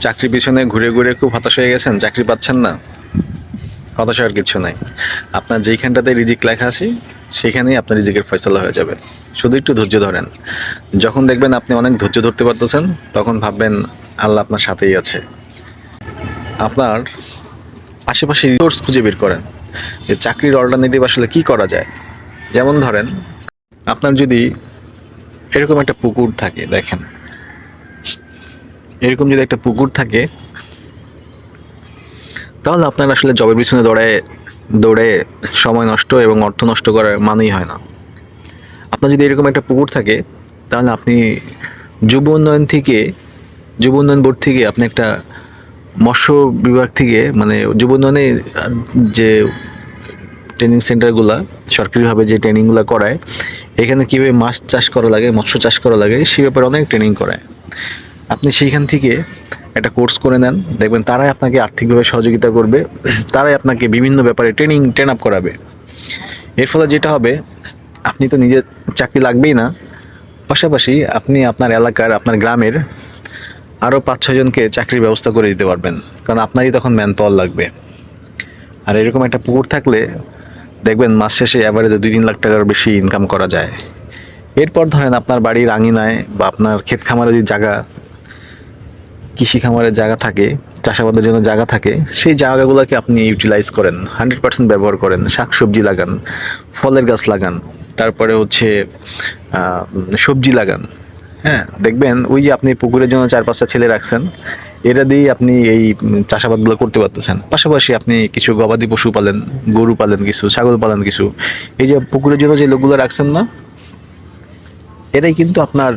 চাকরি পিছনে ঘুরে ঘুরে খুব হতাশ হয়ে গেছেন? চাকরি পাচ্ছেন না? হতাশ হওয়ার কিছু নাই। আপনার যেইখানটাতে রিজিক লেখা আছে, সেখানেই আপনার রিজিকের ফয়সলা হয়ে যাবে। শুধু একটু ধৈর্য ধরেন। যখন দেখবেন আপনি অনেক ধৈর্য ধরতে পারতেছেন, তখন ভাববেন, আল্লাহ আপনার সাথেই আছে। আপনার আশেপাশে রিসোর্স খুঁজে বের করেন। যে চাকরির অল্টারনেটিভ আসলে কি করা যায়? যেমন ধরেন, আপনার যদি এরকম একটা পুকুর থাকে, দেখেন। এরকম যদি একটা পুকুর থাকে, তাহলে আপনার আসলে জবের পিছনে দৌড়ে দৌড়ে সময় নষ্ট এবং অর্থ নষ্ট করার মানেই হয় না। আপনার যদি এরকম একটা পুকুর থাকে, তাহলে আপনি যুব উন্নয়ন থেকে, যুব উন্নয়ন বোর্ড থেকে আপনি একটা মৎস্য বিভাগ থেকে মানে যুব উন্নয়নে যে ট্রেনিং সেন্টারগুলা সরকারিভাবে যে ট্রেনিংগুলো করায়, এখানে কীভাবে মাছ চাষ করা লাগে, মৎস্য চাষ করা লাগে, সে ব্যাপারে অনেক ট্রেনিং করায়। আপনি সেইখান থেকে একটা কোর্স করে নেন। দেখবেন তারাই আপনাকে আর্থিকভাবে সহযোগিতা করবে, তারাই আপনাকে বিভিন্ন ব্যাপারে ট্রেনিং ট্রেন আপ করাবে। এর ফলে যেটা হবে, আপনি তো নিজের চাকরি লাগবেই না। পাশাপাশি আপনি আপনার এলাকার, আপনার গ্রামের আরও পাঁচ ছজনকে চাকরির ব্যবস্থা করে দিতে পারবেন, কারণ আপনারই তখন ম্যান পাওয়ার লাগবে। আর এরকম একটা পুকুর থাকলে দেখবেন মাস শেষে অ্যাভারেজে দুই তিন লাখ টাকার বেশি ইনকাম করা যায়। এরপর ধরেন আপনার বাড়ির আঙিনায় বা আপনার ক্ষেত খামারে যদি জায়গা কৃষি খামারের জায়গা থাকে, চাষাবাদের জন্য জায়গা থাকে, সেই জায়গাগুলোকে আপনি ইউটিলাইজ করেন হান্ড্রেড পার্সেন্ট ব্যবহার করেন শাক সবজি লাগান, ফলের গাছ লাগান, তারপরে হচ্ছে সবজি লাগান। হ্যাঁ দেখবেন ওই যে আপনি পুকুরের জন্য চার পাঁচটা ছেলে রাখছেন এটা দিয়েই আপনি এই চাষাবাদগুলো করতে পারতেছেন। পাশাপাশি আপনি কিছু গবাদি পশু পালেন, গরু পালেন কিছু, ছাগল পালেন কিছু। এই যে পুকুরের জন্য যে লোকগুলো রাখছেন না এটাই কিন্তু আপনার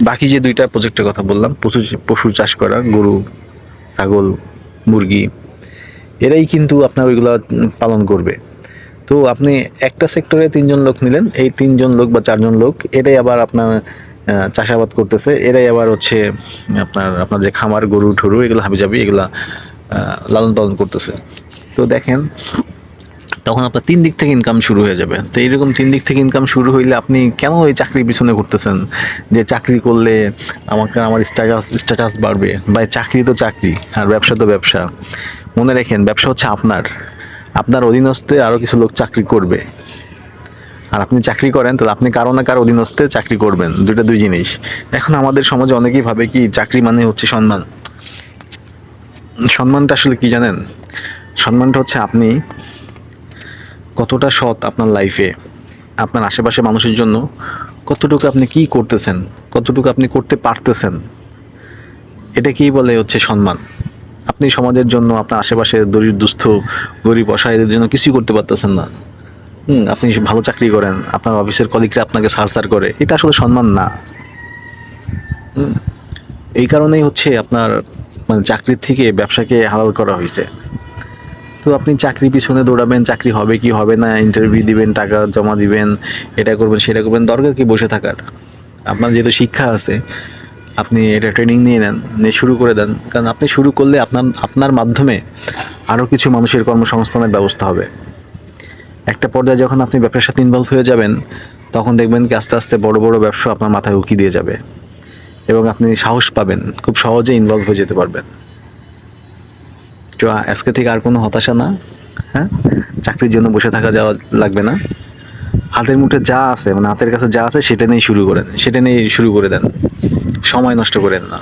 বাকি যে দুইটা প্রজেক্টের কথা বললাম পশু পশু চাষ করা গরু ছাগল মুরগি এরাই কিন্তু আপনার ওইগুলো পালন করবে। তো আপনি একটা সেক্টরে তিনজন লোক নিলেন এই তিনজন লোক বা চারজন লোক এটাই আবার আপনার চাষাবাদ করতেছে এরাই আবার হচ্ছে আপনার আপনার যে খামার গরু ঠরু এগুলো হাবিজাবি এগুলা আহ, লালন পালন করতেছে। তো দেখেন তখন আপনার তিন দিক থেকে ইনকাম শুরু হয়ে যাবে। তো এইরকম তিন দিক থেকে ইনকাম শুরু হইলে আপনি কেন ওই চাকরির পিছনে ঘুরতেছেন? যে চাকরি করলে আমাকে আমার স্ট্যাটাস স্ট্যাটাস বাড়বে। বা চাকরি তো চাকরি, আর ব্যবসা তো ব্যবসা। মনে রাখেন, ব্যবসা হচ্ছে আপনার। আপনার অধীনস্থে আরও কিছু লোক চাকরি করবে। আর আপনি চাকরি করেন, তাহলে আপনি কারও না কারও অধীনস্থে চাকরি করবেন। দুইটা দুই জিনিস। এখন আমাদের সমাজে অনেকেই ভাবে কি, চাকরি মানে হচ্ছে সম্মান। সম্মানটা আসলে কি জানেন? সম্মানটা হচ্ছে আপনি কতটা সৎ আপনার লাইফে আপনার আশেপাশে মানুষের জন্য, কতটুকু আপনি কি করতেছেন, কতটুকু আপনি করতে পারতেছেন, এটা কি বলে হচ্ছে সম্মান? আপনি সমাজের জন্য, আপনার আশেপাশে দরিদ্র, দুস্থ, গরিব, অসহায়দের জন্য কিছুই করতে পারতেছেন না। হুম, আপনি ভালো চাকরি করেন, আপনার অফিসের কলিগরা আপনাকে সার সার করে, এটা আসলে সম্মান না। এই কারণেই হচ্ছে আপনার মানে চাকরির থেকে ব্যবসাকে হালাল করা হয়েছে। তো আপনি চাকরি পিছনে দৌড়াবেন, চাকরি হবে কি হবে না ইন্টারভিউ দিবেন, টাকা জমা দিবেন, এটা করবেন, সেটা করবেন, দরকার কি বসে থাকার? আপনার যেহেতু শিক্ষা আছে, আপনি এটা ট্রেনিং নিয়ে নেন, নিয়ে শুরু করে দেন, কারণ আপনি শুরু করলে আপনার আপনার মাধ্যমে আরও কিছু মানুষের কর্মসংস্থানের ব্যবস্থা হবে। একটা পর্যায়ে যখন আপনি ব্যবসার সাথে ইনভলভ হয়ে যাবেন, তখন দেখবেন কি আস্তে আস্তে বড় বড় ব্যবসা আপনার মাথায় উকি দিয়ে যাবে। এবং আপনি সাহস পাবেন, খুব সহজে ইনভলভ হয়ে যেতে পারবেন। তো আজকে থেকে আর কোনো হতাশা না? হ্যাঁ? চাকরির জন্য বসে থাকা যাওয়া লাগবে না? হাতের মুঠে যা আছে মানে হাতের কাছে যা আছে, সেটা নিয়েই শুরু করেন, সেটা নিয়েই শুরু করে দেন। সময় নষ্ট করেন না।